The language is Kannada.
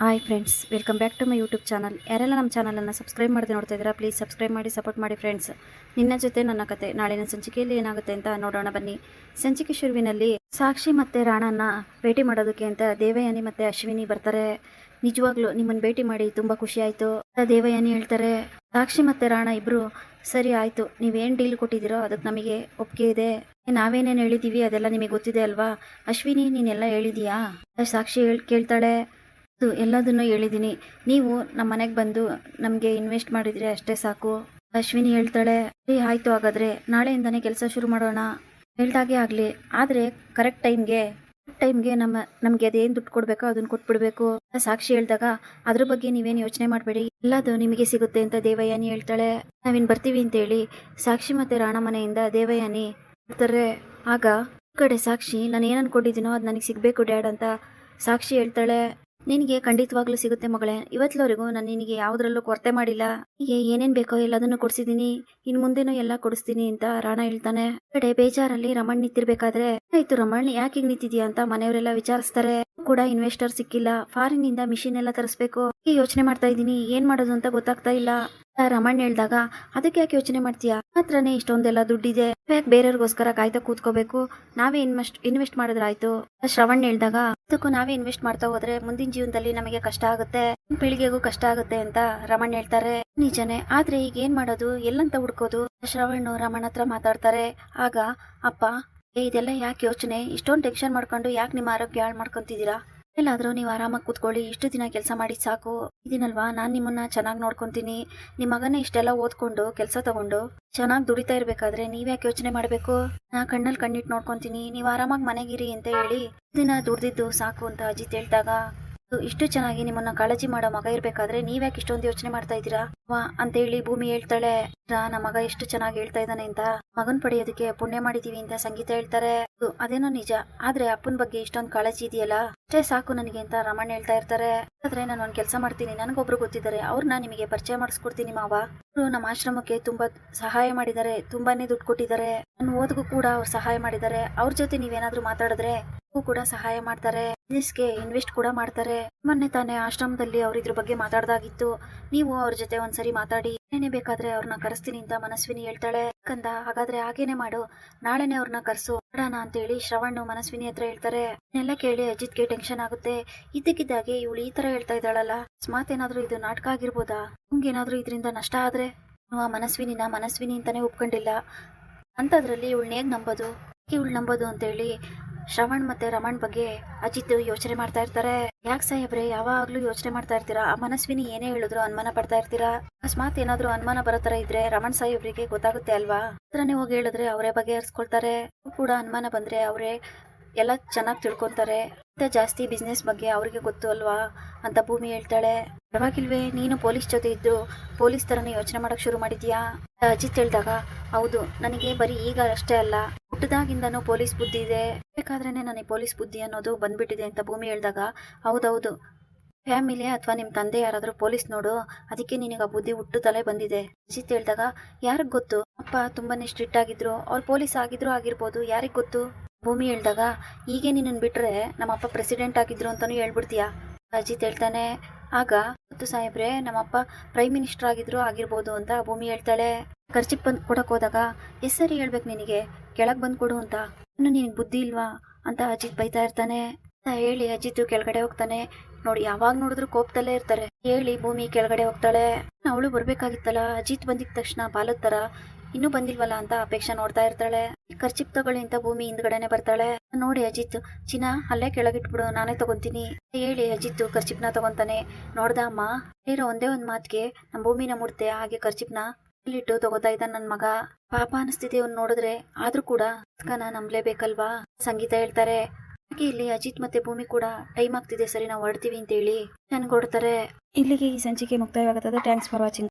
Hi friends, welcome back to my YouTube channel. ಯಾರೆಲ್ಲ ನಮ್ಮ ಚಾನಲನ್ನು ಸಬ್ಸ್ಕ್ರೈಬ್ ಮಾಡದೆ ನೋಡ್ತಾ ಇದ್ದೀರಾ ಪ್ಲೀಸ್ ಸಬ್ಸ್ಕ್ರೈಬ್ ಮಾಡಿ, ಸಪೋರ್ಟ್ ಮಾಡಿ ಫ್ರೆಂಡ್ಸ್. ನಿನ್ನ ಜೊತೆ ನನ್ನ ಕತೆ, ನಾಳಿನ ಸಂಚಿಕೆಯಲ್ಲಿ ಏನಾಗುತ್ತೆ ಅಂತ ನೋಡೋಣ ಬನ್ನಿ. ಸಂಚಿಕೆ ಶುರುವಿನಲ್ಲಿ ಸಾಕ್ಷಿ ಮತ್ತು ರಾಣನ್ನ ಭೇಟಿ ಮಾಡೋದಕ್ಕೆ ಅಂತ ದೇವಯಾನಿ ಮತ್ತು ಅಶ್ವಿನಿ ಬರ್ತಾರೆ. ನಿಜವಾಗ್ಲೂ ನಿಮ್ಮನ್ನು ಭೇಟಿ ಮಾಡಿ ತುಂಬ ಖುಷಿ ಆಯಿತು. ದೇವಯಾನಿ ಹೇಳ್ತಾರೆ, ಸಾಕ್ಷಿ ಮತ್ತು ರಾಣ ಇಬ್ಬರು ಸರಿ ಆಯಿತು. ನೀವೇನು ಡೀಲ್ ಕೊಟ್ಟಿದ್ದೀರೋ ಅದಕ್ಕೆ ನಮಗೆ ಒಪ್ಪಿಗೆ ಇದೆ. ನಾವೇನೇನು ಹೇಳಿದ್ದೀವಿ ಅದೆಲ್ಲ ನಿಮಗೆ ಗೊತ್ತಿದೆ ಅಲ್ವಾ? ಅಶ್ವಿನಿ, ನೀನೆಲ್ಲ ಹೇಳಿದೀಯಾ? ಸಾಕ್ಷಿ ಹೇಳ್, ಕೇಳ್ತಾಳೆ ಅದು ಎಲ್ಲದನ್ನು ಹೇಳಿದ್ದೀನಿ. ನೀವು ನಮ್ಮ ಮನೆಗೆ ಬಂದು ನಮಗೆ ಇನ್ವೆಸ್ಟ್ ಮಾಡಿದರೆ ಅಷ್ಟೇ ಸಾಕು. ಅಶ್ವಿನಿ ಹೇಳ್ತಾಳೆ, ಸರಿ, ಆಯಿತು ಹಾಗಾದರೆ, ನಾಳೆಯಿಂದನೇ ಕೆಲಸ ಶುರು ಮಾಡೋಣ. ಹೇಳ್ದಾಗೆ ಆಗಲಿ. ಆದರೆ ಕರೆಕ್ಟ್ ಟೈಮ್ಗೆ ಟೈಮ್ಗೆ ನಮ್ಮ, ನಮಗೆ ಅದೇನು ದುಡ್ಡು ಕೊಡಬೇಕೋ ಅದನ್ನು ಕೊಟ್ಬಿಡ್ಬೇಕು. ಸಾಕ್ಷಿ ಹೇಳಿದಾಗ ಅದ್ರ ಬಗ್ಗೆ ನೀವೇನು ಯೋಚನೆ ಮಾಡಬೇಡಿ. ಎಲ್ಲದು ನಿಮಗೆ ಸಿಗುತ್ತೆ ಅಂತ ದೇವಯಾನಿ ಹೇಳ್ತಾಳೆ. ನಾವಿನ್ ಬರ್ತೀವಿ ಅಂತೇಳಿ ಸಾಕ್ಷಿ ಮತ್ತು ರಾಣ ಮನೆಯಿಂದ ದೇವಯಾನಿ ಬರ್ತಾರೆ. ಆಗ ಕಡೆ ಸಾಕ್ಷಿ ನಾನು ಏನು ಅನ್ಕೊಂಡಿದ್ದೀನೋ ಅದು ನನಗೆ ಸಿಗಬೇಕು ಡ್ಯಾಡ್ ಅಂತ ಸಾಕ್ಷಿ ಹೇಳ್ತಾಳೆ. ನಿನಗೆ ಖಂಡಿತವಾಗ್ಲೂ ಸಿಗುತ್ತೆ ಮಗಳೇ. ಇವತ್ತುವರೆಗೂ ನಾನು ನಿನಗೆ ಯಾವುದರಲ್ಲೂ ಕೊರತೆ ಮಾಡಿಲ್ಲ. ಹೀಗೆ ಏನೇನು ಬೇಕೋ ಎಲ್ಲದನ್ನು ಕೊಡಿಸಿದ್ದೀನಿ. ಇನ್ನು ಮುಂದೆನೂ ಎಲ್ಲ ಕೊಡಿಸ್ತೀನಿ ಅಂತ ರಾಣ ಹೇಳ್ತಾನೆ. ಕಡೆ ಬೇಜಾರಲ್ಲಿ ರಮಣ್ ನಿಂತಿರ್ಬೇಕಾದ್ರೆ, ಆಯ್ತು ರಮಣ್, ಯಾಕೆ ನಿಂತಿದ್ಯಾ ಅಂತ ಮನೆಯವರೆಲ್ಲ ವಿಚಾರಿಸ್ತಾರೆ. ಕೂಡ ಇನ್ವೆಸ್ಟರ್ ಸಿಕ್ಕಿಲ್ಲ. ಫಾರಿನ್ ಇಂದ ಮಿಷಿನ್ ಎಲ್ಲ ತರಿಸ್ಬೇಕು. ಯೋಚನೆ ಮಾಡ್ತಾ ಇದ್ದೀನಿ. ಏನ್ ಮಾಡೋದು ಅಂತ ಗೊತ್ತಾಗ್ತಾ ಇಲ್ಲ. ರಮಣ್ ಹೇಳ್ದಾಗ, ಅದಕ್ಕೆ ಯಾಕೆ ಯೋಚನೆ ಮಾಡ್ತೀಯಾ? ಹತ್ರನೇ ಇಷ್ಟೊಂದೆಲ್ಲ ದುಡ್ಡಿದೆ. ಯಾಕೆ ಬೇರೆಯವ್ರಿಗೋಸ್ಕರ ಕಾಯ್ತಾ ಕೂತ್ಕೋಬೇಕು? ನಾವೇ ಇನ್ವೆಸ್ಟ್ ಇನ್ವೆಸ್ಟ್ ಮಾಡಿದ್ರಾಯ್ತು ಶ್ರವಣ್ ಹೇಳ್ದಾಗ ಅದಕ್ಕೂ ನಾವೇ ಇನ್ವೆಸ್ಟ್ ಮಾಡ್ತಾ ಹೋದ್ರೆ ಮುಂದಿನ ಜೀವನದಲ್ಲಿ ನಮಗೆ ಕಷ್ಟ ಆಗುತ್ತೆ. ಪೀಳಿಗೆಗೂ ಕಷ್ಟ ಆಗುತ್ತೆ ಅಂತ ರಮಣ್ ಹೇಳ್ತಾರೆ. ನಿಜನೇ. ಆದ್ರೆ ಈಗ ಏನ್ ಮಾಡೋದು? ಎಲ್ಲಂತ ಹುಡ್ಕೋದು? ಶ್ರವಣ್ ರಮಣ್ ಹತ್ರ ಮಾತಾಡ್ತಾರೆ. ಆಗ, ಅಪ್ಪ ಇದೆಲ್ಲ ಯಾಕೆ ಯೋಚನೆ? ಇಷ್ಟೊಂದು ಟೆನ್ಷನ್ ಮಾಡ್ಕೊಂಡು ಯಾಕೆ ನಿಮ್ಮ ಆರೋಗ್ಯ ಹಾಳು ಮಾಡ್ಕೊಂತಿದ್ದೀರಾ? ಎಲ್ಲಾದ್ರೂ ನೀವು ಆರಾಮಾಗಿ ಕೂತ್ಕೊಳ್ಳಿ, ಇಷ್ಟು ದಿನ ಕೆಲಸ ಮಾಡಿ ಸಾಕು. ಇದೀನಲ್ವಾ? ನಾನು ನಿಮ್ಮನ್ನ ಚೆನ್ನಾಗಿ ನೋಡ್ಕೊತೀನಿ. ನಿಮ್ಮ ಮಗನ ಇಷ್ಟೆಲ್ಲ ಓದ್ಕೊಂಡು, ಕೆಲಸ ತಗೊಂಡು ಚೆನ್ನಾಗಿ ದುಡಿತಾ ಇರ್ಬೇಕಾದ್ರೆ ನೀವ್ಯಾಕೆ ಯೋಚನೆ ಮಾಡಬೇಕು? ನಾ ಕಣ್ಣಲ್ಲಿ ಕಣ್ಣಿಟ್ಟು ನೋಡ್ಕೊಂತೀನಿ. ನೀವು ಆರಾಮಾಗಿ ಮನೆಗಿರಿ ಅಂತ ಹೇಳಿ ದಿನ ದುಡ್ದಿದ್ದು ಸಾಕು ಅಂತ ಅಜಿತ್ ಹೇಳ್ದಾಗ ಇಷ್ಟು ಚೆನ್ನಾಗಿ ನಿಮ್ಮನ್ನ ಕಾಳಜಿ ಮಾಡೋ ಮಗ ಇರ್ಬೇಕಾದ್ರೆ ನೀವ್ಯಾಕೆ ಇಷ್ಟೊಂದು ಯೋಚನೆ ಮಾಡ್ತಾ ಇದ್ದೀರಾ? ವಾ ಅಂತ ಹೇಳಿ ಭೂಮಿ ಹೇಳ್ತಾಳೆ. ನಮ್ಮ ಮಗ ಎಷ್ಟು ಚೆನ್ನಾಗಿ ಹೇಳ್ತಾ ಇದ್ದಾನೆ ಅಂತ. ಮಗನ್ ಪಡೆಯೋದಕ್ಕೆ ಪುಣ್ಯ ಮಾಡಿದೀವಿ ಅಂತ ಸಂಗೀತ ಹೇಳ್ತಾರೆ. ಅದು ಅದೇನೋ ನಿಜ. ಆದ್ರೆ ಅಪ್ಪನ ಬಗ್ಗೆ ಇಷ್ಟೊಂದು ಕಾಳಜಿ ಇದೆಯಲ್ಲ? ಅಷ್ಟೇ ಸಾಕು ನನಗೆ ಅಂತ ರಮಣ್ ಹೇಳ್ತಾ ಇರ್ತಾರೆ. ಆದ್ರೆ ನಾನು ಒಂದ್ ಕೆಲಸ ಮಾಡ್ತೀನಿ. ನನಗೊಬ್ರು ಗೊತ್ತಿದ್ದಾರೆ. ಅವ್ರನ್ನ ನಿಮಗೆ ಪರಿಚಯ ಮಾಡಿಸ್ಕೊಡ್ತೀನಿ ಮಾವ. ಅವರು ನಮ್ಮ ಆಶ್ರಮಕ್ಕೆ ತುಂಬಾ ಸಹಾಯ ಮಾಡಿದ್ದಾರೆ. ತುಂಬಾನೇ ದುಡ್ಡು ಕೊಟ್ಟಿದ್ದಾರೆ. ನನ್ನ ಓದ್ಗೂ ಕೂಡ ಅವ್ರು ಸಹಾಯ ಮಾಡಿದ್ದಾರೆ. ಅವ್ರ ಜೊತೆ ನೀವೇನಾದ್ರೂ ಮಾತಾಡಿದ್ರೆ ಕೂಡ ಸಹಾಯ ಮಾಡ್ತಾರೆ. ಬಿಸ್ನೆಸ್ಗೆ ಇನ್ವೆಸ್ಟ್ ಕೂಡ ಮಾಡ್ತಾರೆ. ಮೊನ್ನೆ ತಾನೇ ಆಶ್ರಮದಲ್ಲಿ ಅವ್ರ ಇದ್ರ ಬಗ್ಗೆ ಮಾತಾಡ್ದಾಗಿತ್ತು. ನೀವು ಅವ್ರ ಜೊತೆ ಒಂದ್ಸರಿ ಮಾತಾಡಿ. ಏನೇ ಬೇಕಾದ್ರೆ ಅವ್ರನ್ನ ಕರೆಸ್ತೀನಿ ಅಂತ ಮನಸ್ವಿನಿ ಹೇಳ್ತಾಳೆ. ಕಂದ, ಹಾಗಾದ್ರೆ ಹಾಗೇನೆ ಮಾಡು. ನಾಳೆನೆ ಅವ್ರನ್ನ ಕರ್ಸು. ಮಾಡೋಣ ಅಂತೇಳಿ ಶ್ರವಣ್ ಮನಸ್ವಿನಿ ಹತ್ರ ಹೇಳ್ತಾರೆ. ಎಲ್ಲ ಕೇಳಿ ಅಜಿತ್ಗೆ ಟೆನ್ಷನ್ ಆಗುತ್ತೆ. ಇದ್ದಕ್ಕಿದ್ದಾಗೆ ಇವಳು ಈ ತರ ಹೇಳ್ತಾ ಇದ್ದಾಳಲ್ಲ. ಸ್ಮಾತ್ ಏನಾದ್ರೂ ಇದು ನಾಟಕ ಆಗಿರ್ಬೋದಾ? ಏನಾದ್ರು ಇದರಿಂದ ನಷ್ಟ ಆದ್ರೆ? ಆ ಮನಸ್ವಿನಿನ ಮನಸ್ವಿನಿ ಅಂತಾನೆ ಒಪ್ಕೊಂಡಿಲ್ಲ. ಅಂತದ್ರಲ್ಲಿ ಇವಳನ್ನ ಹೇಗ್ ನಂಬೋದು ಇವಳು ನಂಬೋದು ಅಂತೇಳಿ ಶ್ರವಣ್ ಮತ್ತೆ ರಮಣ್ ಬಗ್ಗೆ ಅಜಿತ್ ಯೋಚನೆ ಮಾಡ್ತಾ ಇರ್ತಾರೆ. ಯಾಕ್ ಸಾಹೇಬ್ರೆ, ಯಾವಾಗ್ಲೂ ಯೋಚನೆ ಮಾಡ್ತಾ ಇರ್ತೀರಾ? ಆ ಮನಸ್ವಿನಿ ಏನೇ ಹೇಳಿದ್ರು ಅನುಮಾನ ಪಡ್ತಾ ಇರ್ತೀರಾ? ಅಕಸ್ಮಾತ್ ಏನಾದ್ರೂ ಅನುಮಾನ ಬರೋ ತರ ಇದ್ರೆ ರಮಣ್ ಸಾಹೇಬ್ರಿಗೆ ಗೊತ್ತಾಗುತ್ತೆ ಅಲ್ವಾ? ಹತ್ರನೇ ಹೋಗಿ ಹೇಳಿದ್ರೆ ಅವರೇ ಬಗೆಹರಿಸ್ಕೊಳ್ತಾರೆ. ಕೂಡ ಅನುಮಾನ ಬಂದ್ರೆ ಅವರೇ ಎಲ್ಲ ಚೆನ್ನಾಗಿ ತಿಳ್ಕೊಂತಾರೆ. ಮತ್ತೆ ಜಾಸ್ತಿ ಬಿಸ್ನೆಸ್ ಬಗ್ಗೆ ಅವ್ರಿಗೆ ಗೊತ್ತು ಅಲ್ವಾ? ಅಂತ ಭೂಮಿ ಹೇಳ್ತಾಳೆ. ಪರವಾಗಿಲ್ವೇ, ನೀನು ಪೊಲೀಸ್ ಜೊತೆ ಇದ್ದು ಪೊಲೀಸ್ ತರನೇ ಯೋಚನೆ ಮಾಡಕ್ ಶುರು ಮಾಡಿದ್ಯಾ? ಅಜಿತ್ ಹೇಳ್ದಾಗ, ಹೌದು, ನನಗೆ ಬರೀ ಈಗ ಅಷ್ಟೇ ಅಲ್ಲ. ಹುಟ್ಟದಾಗಿಂದನೂ ಪೊಲೀಸ್ ಬುದ್ಧಿ ಇದೆ. ಬೇಕಾದ್ರೇನೆ ನನಗೆ ಪೊಲೀಸ್ ಬುದ್ಧಿ ಅನ್ನೋದು ಬಂದ್ಬಿಟ್ಟಿದೆ ಅಂತ ಭೂಮಿ ಹೇಳ್ದಾಗ, ಹೌದೌದು. ಫ್ಯಾಮಿಲಿ ಅಥವಾ ನಿಮ್ಮ ತಂದೆ ಯಾರಾದರೂ ಪೊಲೀಸ್ ನೋಡು, ಅದಕ್ಕೆ ನಿನಗೆ ಆ ಬುದ್ಧಿ ಹುಟ್ಟು ತಲೆ ಬಂದಿದೆ. ಅಜಿತ್ ಹೇಳ್ದಾಗ, ಯಾರಿಗ್ ಗೊತ್ತು? ಅಪ್ಪ ತುಂಬಾನೇ ಸ್ಟ್ರಿಕ್ಟ್ ಆಗಿದ್ರು, ಅವ್ರು ಪೊಲೀಸ್ ಆಗಿದ್ರು ಆಗಿರ್ಬೋದು, ಯಾರಿಗ್ ಗೊತ್ತು? ಭೂಮಿ ಹೇಳ್ದಾಗ, ಹೀಗೆ ನಿನ್ನನ್ನು ಬಿಟ್ರೆ ನಮ್ಮಪ್ಪ ಪ್ರೆಸಿಡೆಂಟ್ ಆಗಿದ್ರು ಅಂತಾನು ಹೇಳ್ಬಿಡ್ತೀಯಾ? ಅಜಿತ್ ಹೇಳ್ತಾನೆ, ಆಗ, ಮತ್ತು ಸಾಹೇಬ್ರೆ, ನಮ್ಮಪ್ಪ ಪ್ರೈಮ್ ಮಿನಿಸ್ಟರ್ ಆಗಿದ್ರು ಆಗಿರ್ಬೋದು ಅಂತ ಭೂಮಿ ಹೇಳ್ತಾಳೆ. ಖರ್ಚಿಗೆ ಬಂದು ಕೊಡಕ್ ಹೋದಾಗ, ಎಸ್ ಸರಿ, ಹೇಳ್ಬೇಕು ನಿನಗೆ. ಕೆಳಗೆ ಬಂದು ಕೊಡು ಅಂತ. ಇನ್ನು ನಿನಗೆ ಬುದ್ಧಿ ಇಲ್ವಾ? ಅಂತ ಅಜಿತ್ ಬೈತಾ ಇರ್ತಾನೆ. ಅಂತ ಹೇಳಿ ಅಜಿತ್ ಕೆಳಗಡೆ ಹೋಗ್ತಾನೆ. ನೋಡಿ, ಯಾವಾಗ ನೋಡಿದ್ರು ಕೋಪದಲ್ಲೇ ಇರ್ತಾರೆ. ಹೇಳಿ ಭೂಮಿ ಕೆಳಗಡೆ ಹೋಗ್ತಾಳೆ. ಅವಳು ಬರ್ಬೇಕಾಗಿತ್ತಲ್ಲ, ಅಜಿತ್ ಬಂದಿದ ತಕ್ಷಣ ಬಾಲದ ತರ ಇನ್ನೂ ಬಂದಿಲ್ವಲ್ಲ ಅಂತ ಅಪೇಕ್ಷೆ ನೋಡ್ತಾ ಇರ್ತಾಳೆ. ಖರ್ಚಿಪ್ ತಗೊಳ್ಳಿ ಅಂತ ಭೂಮಿ ಹಿಂದ್ಗಡೆನೆ ಬರ್ತಾಳೆ. ನೋಡಿ ಅಜಿತ್, ಚಿನ್ನ ಅಲ್ಲೇ ಕೆಳಗಿಟ್ಬಿಡು, ನಾನೇ ತಗೊಂತೀನಿ. ಹೇಳಿ ಅಜಿತ್ ಖರ್ಚಿಪ್ನ ತಗೊಂತಾನೆ. ನೋಡ್ದ ಅಮ್ಮ ಇರೋ ಒಂದೇ ಒಂದ್ ಮಾತಿಗೆ ನಮ್ಮ ಭೂಮಿನ ಮುಡ್ತೆ ಹಾಗೆ ಖರ್ಚಿಪ್ನ ಇಲ್ಲಿಟ್ಟು ತಗೋತಾ ಇದ್ದ ನನ್ ಮಗ. ಪಾಪ ಅನಿಸ್ತಿದೆ ಅವ್ನು ನೋಡಿದ್ರೆ. ಆದ್ರೂ ಕೂಡ ಅದ್ಕನ ನಂಬ್ಲೇಬೇಕಲ್ವಾ? ಸಂಗೀತ ಹೇಳ್ತಾರೆ. ಹಾಗೆ ಇಲ್ಲಿ ಅಜಿತ್ ಮತ್ತೆ ಭೂಮಿ ಕೂಡ ಟೈಮ್ ಆಗ್ತಿದೆ, ಸರಿ ನಾವು ಹೊರಡ್ತೀವಿ ಅಂತ ಹೇಳಿ ನನ್ಗೆ ಹೊಡ್ತಾರೆ ಇಲ್ಲಿಗೆ ಈ ಸಂಚಿಕೆ ಮುಕ್ತಾಯವಾಗುತ್ತದೆ. Thanks for watching.